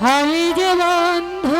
알게 만든